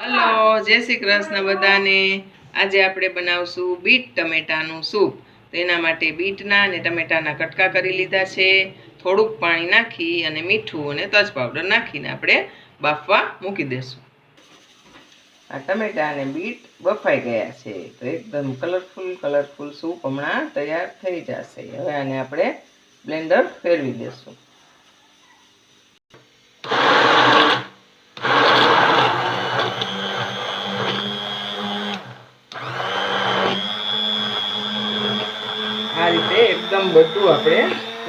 Hello, જય શ્રી કૃષ્ણ બધાને. આજે આપણે બનાવશું બીટ ટમેટાનું સૂપ. તો એના માટે બીટના અને ટમેટાના કટકા કરી લીધા છે. થોડુંક પાણી નાખી અને મીઠું અને તજ પાવડર નાખીને આપણે બાફવા મૂકી દેશું. આ ટમેટા અને બીટ બફાઈ ગયા છે. તો એકદમ કલરફુલ કલરફુલ સૂપ હમણાં તૈયાર થઈ જશે. હવે આને આપણે બ્લેન્ડર ફેરવી દેશું આ રીતે એકદમ બધું આપણે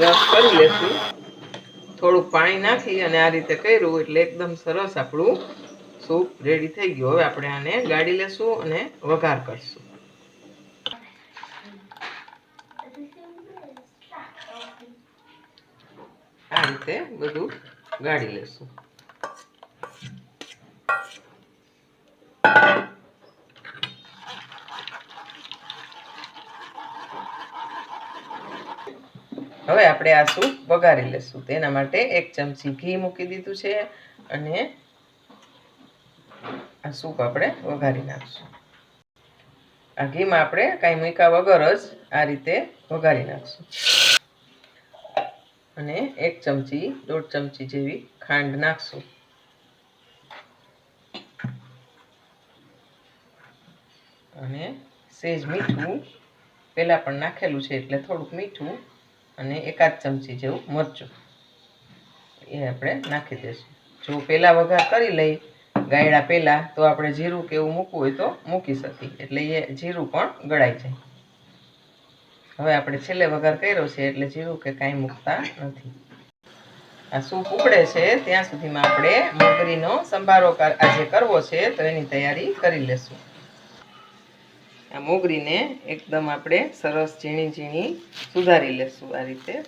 રસ કરી લેશું. થોડું પાણી નાખી અને આ રીતે કર્યું એટલે એકદમ સરસ આપણું સૂપ રેડી થઈ ગયું. હવે આપણે આને ગાળી લેશું અને વઘાર કરશું. આ રીતે બધું ગાળી લેશું. હવે આપણે આ સૂપ વઘારી લેશું. તેના માટે એક ચમચી ઘી મૂકી દીધું છે અને આ સૂપ આપણે વઘારી નાખશું. આ ઘીમાં આપણે કાંઈ મૂક્યા વગર જ આ રીતે વઘારી નાખશું. અને એક ચમચી, દોઢ ચમચી જેવી ખાંડ નાખશું. અને સેજ મીઠું પહેલાં પણ નાખેલું છે એટલે થોડુંક મીઠું અને એકાદ ચમચી જેવું મરચું. એ આપણે નાખી દઈશું. જો પહેલાં વઘાર કરી લઈ, ગાયડા પહેલાં, તો આપણે જીરું કે એવું મૂકવું હોય તો મૂકી શકીએ. એટલે એ જીરું પણ ગળાઈ જાય. હવે આપણે છેલ્લે વઘાર કર્યો છે, એટલે જીરું કે કાંઈ મૂકતા નથી. આ સૂપ ઉકળે છે, ત્યાં સુધીમાં આપણે મગરીનો સંભારો આજે કરવો છે, તો એની તૈયારી કરી લેશું. આ મોગરીને એકદમ આપણે સરસ ઝીણી ઝીણી સુધારી લેશું આ રીતે.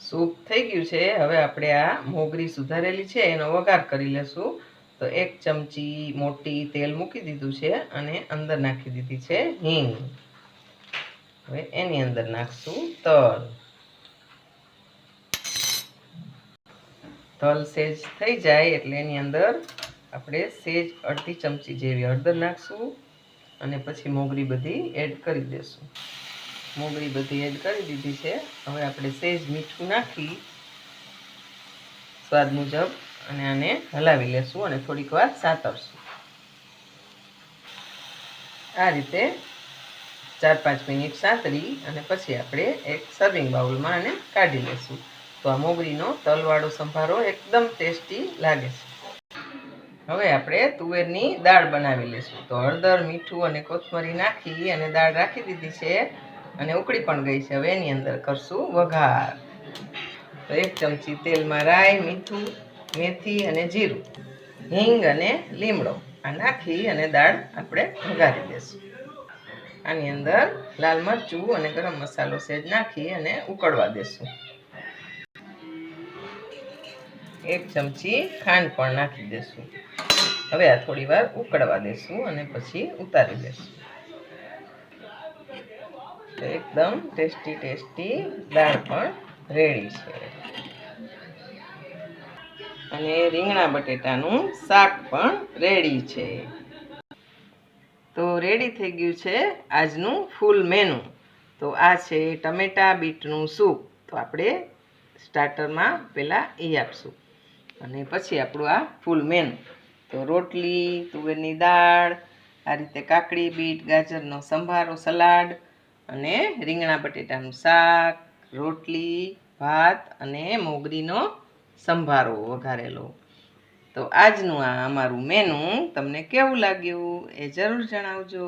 સૂપ થઈ ગયું છે. હવે આપણે આ મોગરી સુધારેલી છે, એનો વઘાર કરી લેશું. તો એક ચમચી મોટી તેલ મૂકી દીધું છે અને અંદર નાખી દીધી છે હિંગ. હવે એની અંદર નાખશું તલ. તલ સેજ થઈ જાય એટલે એની અંદર આપણે સેજ અડધી ચમચી જેવી હળદર નાખશું અને પછી મોગરી બધી એડ કરી દેશું. મોગરી બધી એડ કરી દીધી છે. હવે આપણે સેજ મીઠું નાખી સ્વાદ મુજબ અને આને હલાવી લેશું અને થોડીક વાર સાતરશું આ રીતે ચાર પાંચ મિનિટ સાતરી અને પછી આપણે એક સર્વિંગ બાઉલમાં આને કાઢી લેશું. તો આ મોગરીનો તલવાળો સંભારો એકદમ ટેસ્ટી લાગે છે. હવે આપણે તુવેરની દાળ બનાવી લઈશું. તો હળદર, મીઠું અને કોથમરી નાખી અને દાળ રાખી દીધી છે અને ઉકળી પણ ગઈ છે. હવે એની અંદર કરશું વઘાર. તો એક ચમચી તેલમાં રાઈ, મીઠું, મેથી અને જીરું, હિંગ અને લીમડો. આ નાખી અને દાળ આપણે વઘારી દઈશું. આની અંદર લાલ મરચું અને ગરમ મસાલો સેજ નાખી અને ઉકળવા દેશું એક ચમચી ખાંડ પણ નાખી દેશું. હવે આ થોડી વાર ઉકળવા દેશું અને પછી ઉતારી તો એકદમ ટેસ્ટી ટેસ્ટી દાળ પણ રેડી છે. અને રીંગણા બટેટાનું શાક પણ રેડી છે. તો રેડી થઈ ગયું છે આજનું ફૂલ મેનુ. તો આ છે ટમેટા બીટનું સૂપ. તો આપણે સ્ટાર્ટરમાં પહેલાં એ આપશું. અને પછી આપણું આ ફૂલ મેનુ તો રોટલી, તુવેરની દાળ, આ રીતે કાકડી, બીટ, ગાજરનો સંભારો, સલાડ અને રીંગણા બટેટાનું શાક, રોટલી, ભાત અને મોગરીનો સંભારો વઘારેલો. તો આજનું આ અમારું મેનુ તમને કેવું લાગ્યું એ જરૂર જણાવજો.